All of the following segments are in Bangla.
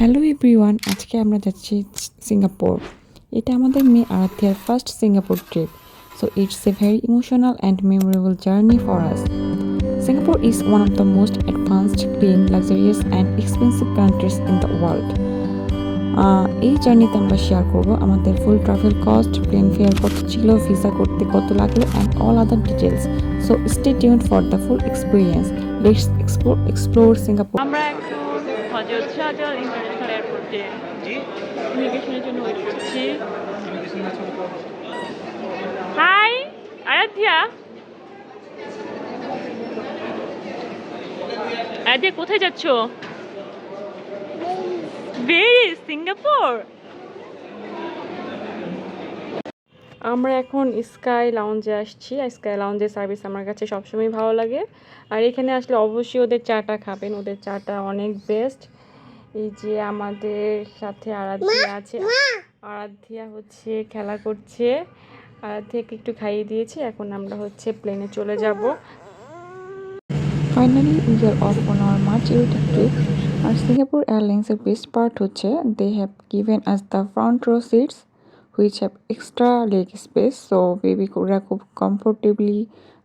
হ্যালো এভরিওয়ান, আজকে আমরা যাচ্ছি সিঙ্গাপুর। এটা আমাদের মেয়ে আরাধ্যার first Singapore trip so it's a very emotional and memorable journey for us Singapore is one of the most advanced clean luxurious and expensive countries in the world এই জার্নিতে আমরা শেয়ার করব আমাদের full travel cost plane fare কত ছিল ভিসা করতে কত লাগল and all other details so stay tune for the full experience let's explore explore Singapore. আমরা হজরত শাহজালাল ইন্টারন্যাশনাল এয়ারপোর্টে ইমিগ্রেশনের জন্য ওয়েট করছি। হাই আরাধ্যা। আরাধ্যা কোথায় যাচ্ছ? Very Singapore? আমরা এখন স্কাই লাউঞ্জে আসছি। স্কাই লাউঞ্জের সার্ভিস আমার কাছে সবসময় ভালো লাগে। আর এখানে আসলে অবশ্যই ওদের চাটা খাবেন। ওদের চাটা অনেক বেস্ট এই যে আমাদের সাথে আরাধ্যা আছে। আরাধ্যা হচ্ছে খেলা করছে। আরাধ্যাকে একটু খাইয়ে দিয়েছি। এখন আমরা হচ্ছে প্লেনে চলে যাব। Finally we are off on our much awaited trip. আর সিঙ্গাপুর এয়ারলাইন্সের বেস্ট পার্ট হচ্ছে they have given us the front row seats which have extra leg space so baby ওরা খুব কমফোর্টেবলি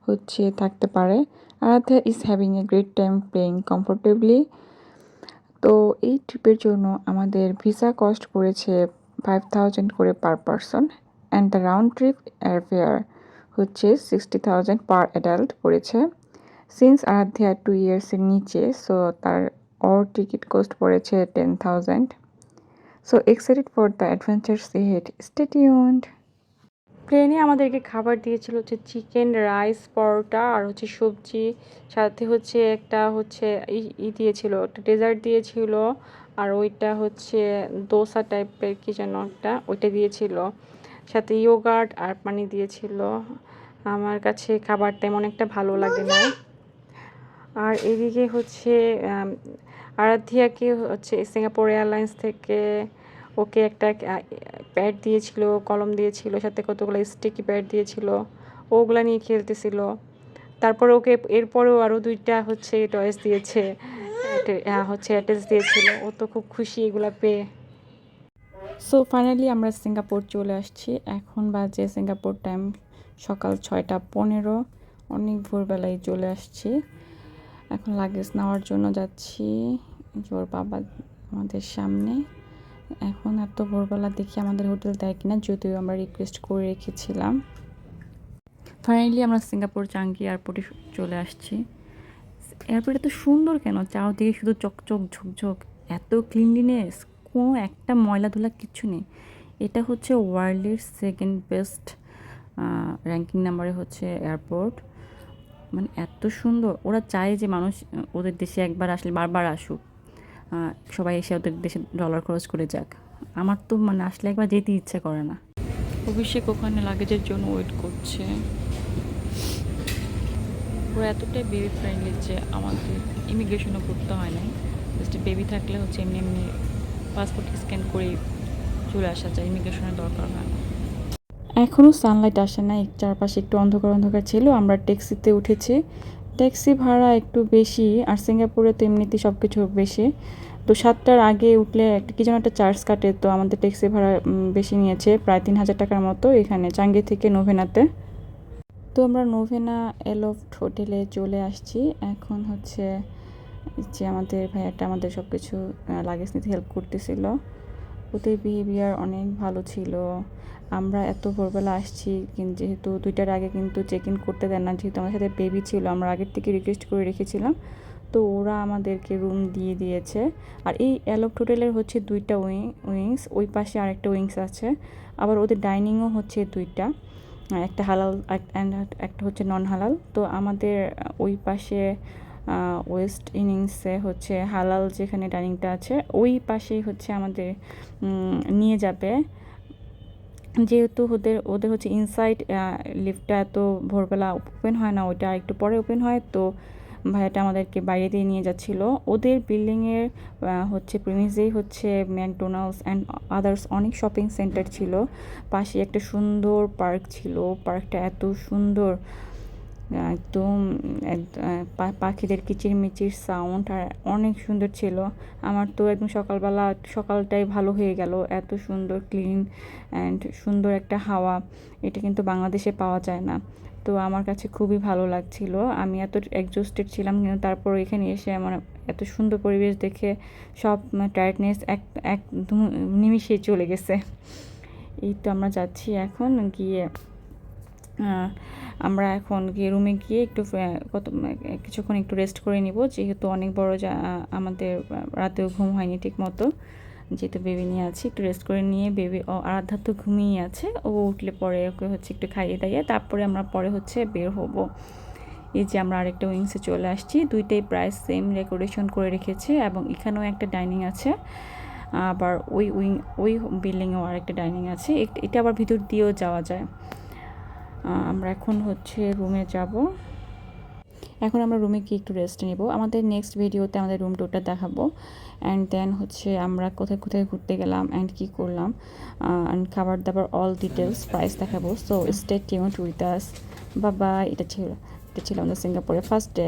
হচ্ছে থাকতে পারে। Aradhya is having a great time playing comfortably তো এই ট্রিপের জন্য আমাদের ভিসা কস্ট পড়েছে ফাইভ থাউজেন্ড করে per person and the round trip airfare হচ্ছে সিক্সটি থাউজেন্ড পার অ্যাডাল্ট পড়েছে। সিন্স আরাধ্যা টু ইয়ার্সের নিচে সো তার ওর টিকিট কস্ট পড়েছে ten thousand so excited for the adventures ahead stay tuned প্লেনে আমাদেরকে খাবার দিয়েছিল হচ্ছে চিকেন রাইস পরোটা আর হচ্ছে সবজি। সাথে হচ্ছে একটা হচ্ছে ই- দিয়েছিল, একটা ডেজার্ট দিয়েছিল আর ওইটা হচ্ছে দোসা টাইপের কি যেন একটা, ওইটা দিয়েছিল। সাথে ইয়োগার্ট আর পানি দিয়েছিল। আমার কাছে খাবার তেমন একটা ভালো লাগে না আর এদিকে হচ্ছে আরাধ্যাকে হচ্ছে সিঙ্গাপুর এয়ারলাইন্স থেকে ওকে একটা প্যাড দিয়েছিল, কলম দিয়েছিল, সাথে কতগুলো স্টিকি প্যাড দিয়েছিল, ওগুলা নিয়ে খেলতেছিল। তারপর ওকে এরপরেও আরও দুইটা হচ্ছে টয়েস দিয়েছে হচ্ছে অ্যাটাচ দিয়েছিল। ও তো খুব খুশি এগুলো পেয়ে। সো ফাইনালি আমরা সিঙ্গাপুর চলে আসছি। এখন বাজে সিঙ্গাপুর টাইম সকাল ছয়টা পনেরো। অনেক ভোরবেলায় চলে আসছি। এখন লাগেজ নেওয়ার জন্য যাচ্ছি। জোর বাবা আমাদের সামনে। এখন এত ভোরবেলা দেখি আমাদের হোটেল দেয় কিনা, যদিও আমরা রিকোয়েস্ট করে রেখেছিলাম। ফাইনালি আমরা সিঙ্গাপুর চাঙ্গি এয়ারপোর্টে চলে আসছি। এয়ারপোর্ট এত সুন্দর কেন? চারদিকে শুধু চকচক, ঝকঝক, এত ক্লিনলিনেস কোনো একটা ময়লা ধুলা কিচ্ছু নেই। এটা হচ্ছে ওয়ার্ল্ডের সেকেন্ড বেস্ট র্যাঙ্কিং নাম্বারে হচ্ছে এয়ারপোর্ট মানে এত সুন্দর। ওরা চায় যে মানুষ ওদের দেশে একবার আসলে বারবার আসুক। সবাই এসে ওদের দেশে ডলার খরচ করে যাক। আমার তো মানে আসলে একবার যেতে ইচ্ছে করে না। অভিষেক ওখানে লাগেজের জন্য ওয়েট করছে। ওরা এতটাই বেবি ফ্রেন্ডলি যে আমাদের ইমিগ্রেশনও করতে হয় না জাস্ট বেবি থাকলে হচ্ছে এমনি এমনি পাসপোর্ট স্ক্যান করে চলে আসা যায়। ইমিগ্রেশনের দরকার হয় না। এখনও সানলাইট আসে না চারপাশে একটু অন্ধকার অন্ধকার ছিল, আমরা ট্যাক্সিতে উঠেছি। ট্যাক্সি ভাড়া একটু বেশি, আর সিঙ্গাপুরে তো এমনিতেই সব কিছু বেশি। তো সাতটার আগে উঠলে একটা, কি যেন একটা চার্জ কাটে, তো আমাদের ট্যাক্সি ভাড়া বেশি নিয়েছে, প্রায় তিন হাজার টাকার মতো এখানে চাঙ্গি থেকে নোভেনাতে তো আমরা নোভেনা এলোফট হোটেলে চলে আসছি। এখন হচ্ছে যে আমাদের ভাইয়াটা আমাদের সব কিছু লাগেজ নিতে হেল্প করতেছিল। ওদের বিহেভিয়ার অনেক ভালো ছিল। আমরা এত ভোরবেলা আসছি কিন্তু যেহেতু দুইটার আগে কিন্তু চেক ইন করতে দেন না, যেহেতু আমার সাথে বেবি ছিল, আমরা আগের থেকে রিকোয়েস্ট করে রেখেছিলাম। তো ওরা আমাদেরকে রুম দিয়ে দিয়েছে। আর এই অ্যালোপ্ট হোটেলের হচ্ছে দুইটা উইং উইংস ওই পাশে আরেকটা উইংস আছে। আবার ওদের ডাইনিংও হচ্ছে দুইটা, একটা হালাল অ্যান্ড একটা হচ্ছে নন হালাল তো আমাদের ওই পাশে ওয়েস্ট ইনিংসে হচ্ছে হালাল যেখানে ডাইনিংটা আছে, ওই পাশেই হচ্ছে আমাদের নিয়ে যাবে। যেহেতু ওদের ওদের হচ্ছে ইনসাইড লিফটটা এত ভোরবেলা ওপেন হয় না, ওইটা একটু পরে ওপেন হয়, তো ভাইয়াটা আমাদেরকে বাইরে দিয়ে নিয়ে যাচ্ছিল। ওদের বিল্ডিংয়ের হচ্ছে প্রিমিসেই হচ্ছে ম্যাকডোনাল্ডস অ্যান্ড আদার্স অনেক শপিং সেন্টার ছিল। পাশে একটা সুন্দর পার্ক ছিল পার্কটা এত সুন্দর। একদম পাখিদের কিচিরমিচির সাউন্ড আর অনেক সুন্দর ছিল। আমার তো একদম সকালবেলা, সকালটাই ভালো হয়ে গেল। এত সুন্দর ক্লিন অ্যান্ড সুন্দর একটা হাওয়া। এটা কিন্তু বাংলাদেশে পাওয়া যায় না। তো আমার কাছে খুবই ভালো লাগছিল। আমি এত এক্সস্টেড ছিলাম কিন্তু তারপর এখানে এসে আমার এত সুন্দর পরিবেশ দেখে সব টায়ার্ডনেস এক এক নিমিষে চলে গেছে। এই তো আমরা যাচ্ছি এখন গিয়ে আমরা এখন গিয়ে রুমে গিয়ে একটু কত, কিছুক্ষণ একটু রেস্ট করে নিব। যেহেতু অনেক বড় যা আমাদের রাতেও ঘুম হয়নি ঠিক মতো যেহেতু বেবি নিয়ে আছি, একটু রেস্ট করে নিয়ে বেবি আরাধ্যা তো ঘুমিয়ে আছে। ও উঠলে পরে ওকে হচ্ছে একটু খাইয়ে দাইয়ে তারপরে আমরা পরে হচ্ছে বের হব। এই যে আমরা আরেকটা উইংসে চলে আসছি। দুইটাই প্রায় সেম ডেকোরেশন করে রেখেছে এবং এখানেও একটা ডাইনিং আছে। আবার ওই উইং, ওই বিল্ডিংয়েও আরেকটা ডাইনিং আছে। এট- আবার ভিতর দিয়েও যাওয়া যায়। আমরা এখন হচ্ছে রুমে যাব। এখন আমরা রুমে গিয়ে একটু রেস্ট নেব। আমাদের নেক্সট ভিডিওতে আমাদের রুম টুরটা দেখাবো। অ্যান্ড দেন হচ্ছে আমরা কোথায় কোথায় ঘুরতে গেলাম অ্যান্ড কী করলাম। অ্যান্ড খাবার দাবার অল ডিটেলস প্রাইস দেখাবো। সো স্টেট টিউন টুইটাস বাবা এটা ছিল এটা ছিল আমাদের সিঙ্গাপুরে ফার্স্ট ডে